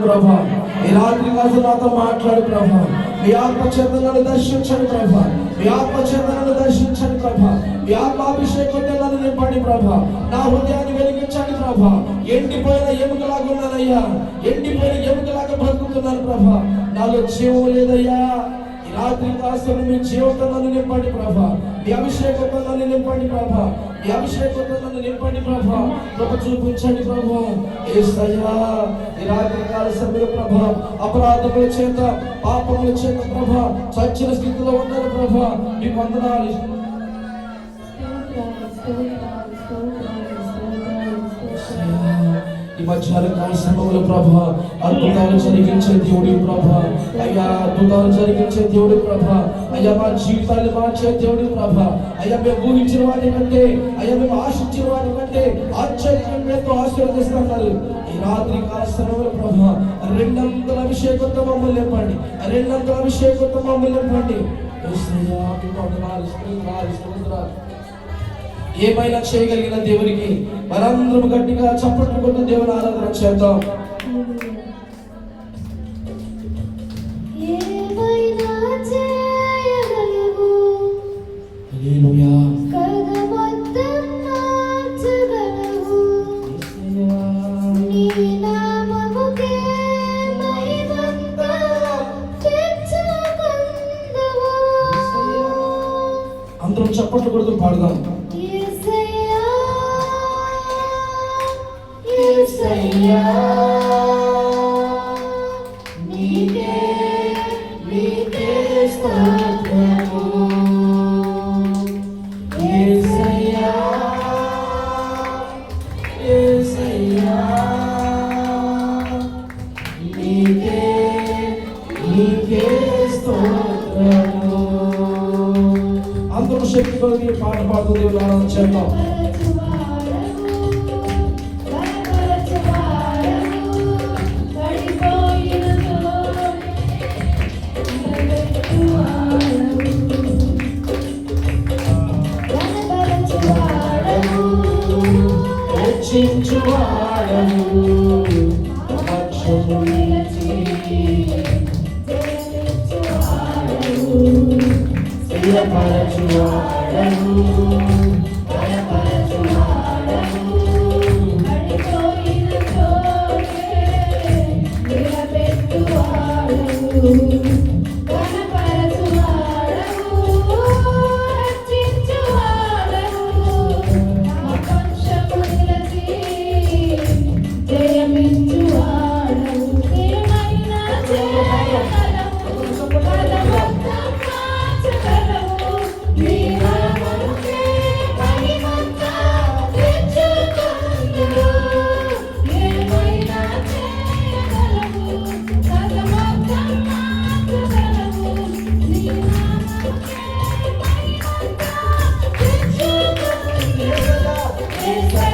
ప్రభా. ఈ రాత్రి కాదు నాతో మాట్లాడు ప్రభా. మీ ఆత్మ దర్శించండి ప్రభా. మీ ఆత్మ దర్శించండి ప్రభా. మీ ఆత్మాభిషేకంతో నన్ను నింపండి ప్రభా. నా హృదయాన్ని వెలిగించండి ప్రభా. ఎండిపోయిన ఎముకలాగా ఉన్నానయ్యా. ఎండిపోయిన ఎముకలాగా బ్రతుకుతున్నాను ప్రభా. నాలో జీవం లేదయ్యా. రాత్రి దాసులు మీ జీవంతో నింపండి ప్రభా. మీ అభిషేకంతో నింపండి ప్రభా. మీ అభిషేకంతో నింపండి ప్రభా. కృప చూపించండి ప్రభా. ఏసయ్యా ఈ రాత్రి కాల సమయంలో ప్రభా అపరాధముల చేత పాపముల చేత ప్రభా చచ్చిన స్థితిలో ఉన్నారు ప్రభా. మీ వందనాలు ఈ మధ్యాహ్న కాల సమయంలో ప్రభ అద్భుతాలు జరిగించే దేవుడి ప్రభ. అయ్యా అద్భుతాలు జరిగించే దేవుడి ప్రభ. అయ్యా మా జీవితాన్ని మార్చే దేవుడి ప్రభ. అయ్యా మేము ఊహించిన వాటి కంటే అయ్యా మేము ఆశించిన వాటి కంటే ఆశ్చర్యంతో ఆశీర్వదిస్తున్నారు ఈ రాత్రి కాల సమయంలో ప్రభ రెండంతల అభిషేకంతో మమ్మల్ని నింపండి రెండంతల అభిషేకంతో మమ్మల్ని నింపండి యేసయ్యా, మీకు వందనాలు, స్తోత్రాలు, స్తోత్రాలు. ఏమైనా చేయగలిగిన దేవునికి మనందరం గట్టిగా చప్పట్లు కొట్టిన దేవుని ఆరాధన చేద్దాం. అందరం శక్తి కలిగి పాట పాడుతూ దేవుని చేద్దాం. దర్శించువాడము is